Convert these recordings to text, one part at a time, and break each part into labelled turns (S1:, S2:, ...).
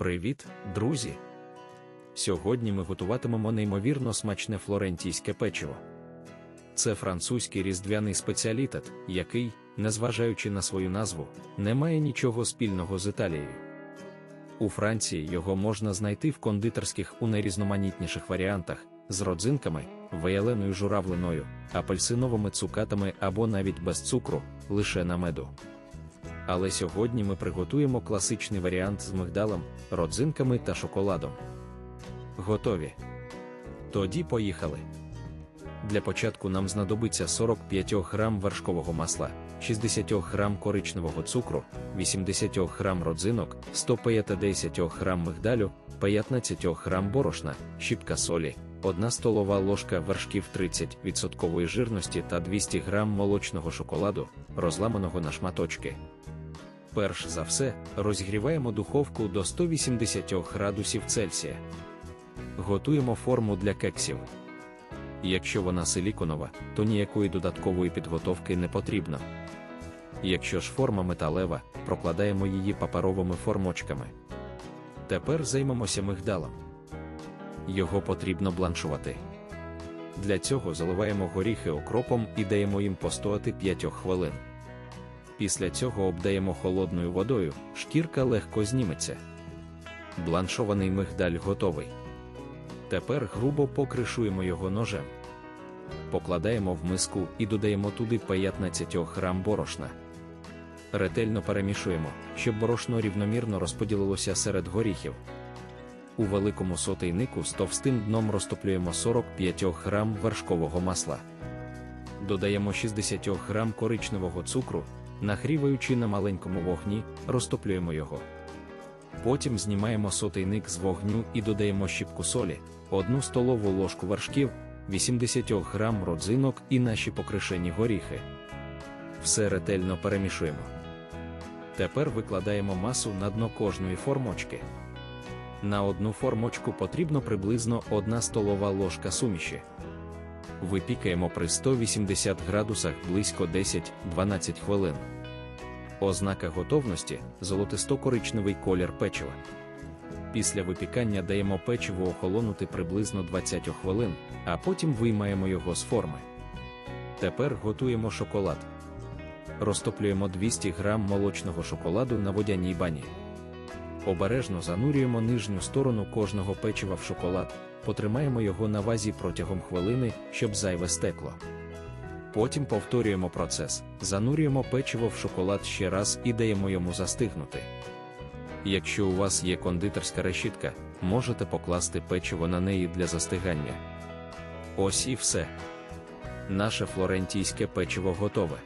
S1: Привіт, друзі! Сьогодні ми готуватимемо неймовірно смачне флорентійське печиво. Це французький різдвяний спеціалітет, який, незважаючи на свою назву, не має нічого спільного з Італією. У Франції його можна знайти в кондитерських у найрізноманітніших варіантах з родзинками, вияленою журавлиною, апельсиновими цукатами або навіть без цукру, лише на меду. Але сьогодні ми приготуємо класичний варіант з мигдалом, родзинками та шоколадом. Готові? Тоді поїхали. Для початку нам знадобиться 45 грам вершкового масла, 60 грам коричневого цукру, 80 грам родзинок, 150 грам мигдалю, 15 грам борошна, щіпка солі, 1 столова ложка вершків 30% жирності та 200 грам молочного шоколаду, розламаного на шматочки. Перш за все, розігріваємо духовку до 180 градусів Цельсія. Готуємо форму для кексів. Якщо вона силіконова, то ніякої додаткової підготовки не потрібно. Якщо ж форма металева, прокладаємо її паперовими формочками. Тепер займемося мигдалом. Його потрібно бланшувати. Для цього заливаємо горіхи окропом і даємо їм постояти 5 хвилин. Після цього обдаємо холодною водою, шкірка легко зніметься. Бланшований мигдаль готовий. Тепер грубо покришуємо його ножем. Покладаємо в миску і додаємо туди 15 грам борошна. Ретельно перемішуємо, щоб борошно рівномірно розподілилося серед горіхів. У великому сотейнику з товстим дном розтоплюємо 45 грам вершкового масла. Додаємо 60 грам коричневого цукру, нагріваючи на маленькому вогні, розтоплюємо його. Потім знімаємо сотейник з вогню і додаємо щіпку солі, 1 столову ложку вершків, 80 грам родзинок і наші покришені горіхи. Все ретельно перемішуємо. Тепер викладаємо масу на дно кожної формочки. На одну формочку потрібно приблизно 1 столова ложка суміші. Випікаємо при 180 градусах близько 10-12 хвилин. Ознака готовності золотисто-коричневий колір печива. Після випікання даємо печиво охолонути приблизно 20 хвилин, а потім виймаємо його з форми. Тепер готуємо шоколад. Розтоплюємо 200 г молочного шоколаду на водяній бані. Обережно занурюємо нижню сторону кожного печива в шоколад, потримаємо його на вазі протягом хвилини, щоб зайве стекло. Потім повторюємо процес, занурюємо печиво в шоколад ще раз і даємо йому застигнути. Якщо у вас є кондитерська решітка, можете покласти печиво на неї для застигання. Ось і все. Наше флорентійське печиво готове.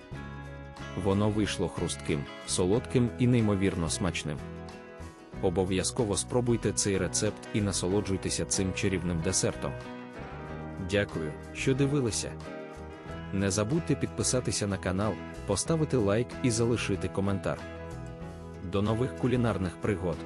S1: Воно вийшло хрустким, солодким і неймовірно смачним. Обов'язково спробуйте цей рецепт і насолоджуйтеся цим чарівним десертом. Дякую, що дивилися. Не забудьте підписатися на канал, поставити лайк і залишити коментар. До нових кулінарних пригод!